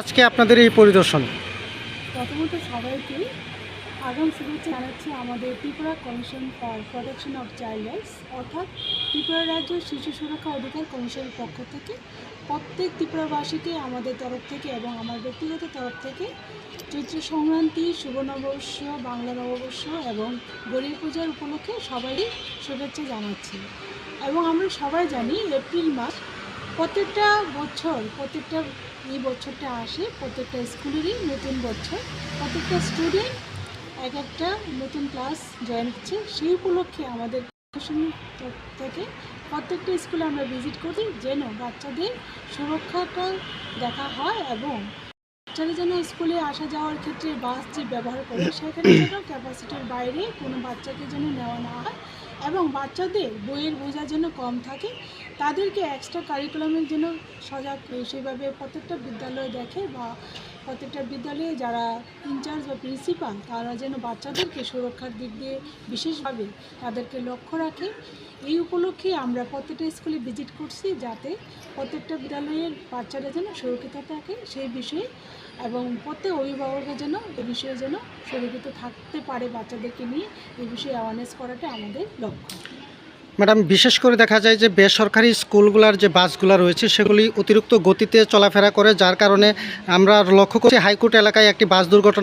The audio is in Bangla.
আজকে আপনাদের এই পরিদর্শন? প্রথমত সবাইকে আগাম শুভেচ্ছা জানাচ্ছি আমাদের Tripura commission for protection of child rights, অর্থাৎ ত্রিপুরা রাজ্য শিশু সুরক্ষা অধিকার কমিশনের পক্ষ থেকে। প্রত্যেক ত্রিপুরাবাসীকে আমাদের তরফ থেকে এবং আমার ব্যক্তিগত তরফ থেকে চৈত্র সংক্রান্তি, শুভ নববর্ষ, বাংলা নববর্ষ এবং গরিব পূজার উপলক্ষে সবারই শুভেচ্ছা জানাচ্ছি। এবং আমরা সবাই জানি এপ্রিল মাস প্রত্যেকটা বছর, প্রত্যেকটা এই বছরটা আসে, প্রত্যেকটা স্কুলেরই নতুন বছর। প্রত্যেকটা স্টুডেন্ট এক একটা নতুন ক্লাস জয়েন হচ্ছে। সেই উপলক্ষে আমাদের থেকে প্রত্যেকটা স্কুলে আমরা ভিজিট করি যেন বাচ্চাদের সুরক্ষাটা দেখা হয় এবং বাচ্চারা যেন স্কুলে আসা যাওয়ার ক্ষেত্রে বাস যে ব্যবহার করে, সেখানে যেন ক্যাপাসিটির বাইরে কোনো বাচ্চাকে যেন নেওয়া না হয়। এবং বাচ্চাদের বইয়ের বোঝা যেন কম থাকে, তাদেরকে এক্সট্রা কারিকুলামের জন্য সজাগ, সেভাবে প্রত্যেকটা বিদ্যালয় দেখে বা প্রত্যেকটা বিদ্যালয়ে যারা ইনচার্জ বা প্রিন্সিপাল তারা যেন বাচ্চাদেরকে সুরক্ষার দিক দিয়ে বিশেষভাবে তাদেরকে লক্ষ্য রাখে। এই উপলক্ষে আমরা প্রত্যেকটা স্কুলে ভিজিট করছি যাতে প্রত্যেকটা বিদ্যালয়ের বাচ্চারা যেন সুরক্ষিত থাকে সেই বিষয়ে এবং প্রত্যেক অভিভাবকের যেন এ বিষয়ে যেন সুরক্ষিত থাকতে পারে বাচ্চাদেরকে নিয়ে এই বিষয়ে অ্যাওয়ারনেস করাটা আমাদের লক্ষ্য। ম্যাডাম, বিশেষ করে দেখা যায় যে বেসরকারি স্কুলগুলোর যে বাসগুলো রয়েছে, সেগুলি অতিরিক্ত গতিতে চলাফেরা করে, যার কারণে আমরা লক্ষ্য করছি হাইকোর্ট এলাকায় একটি বাস দুর্ঘটনা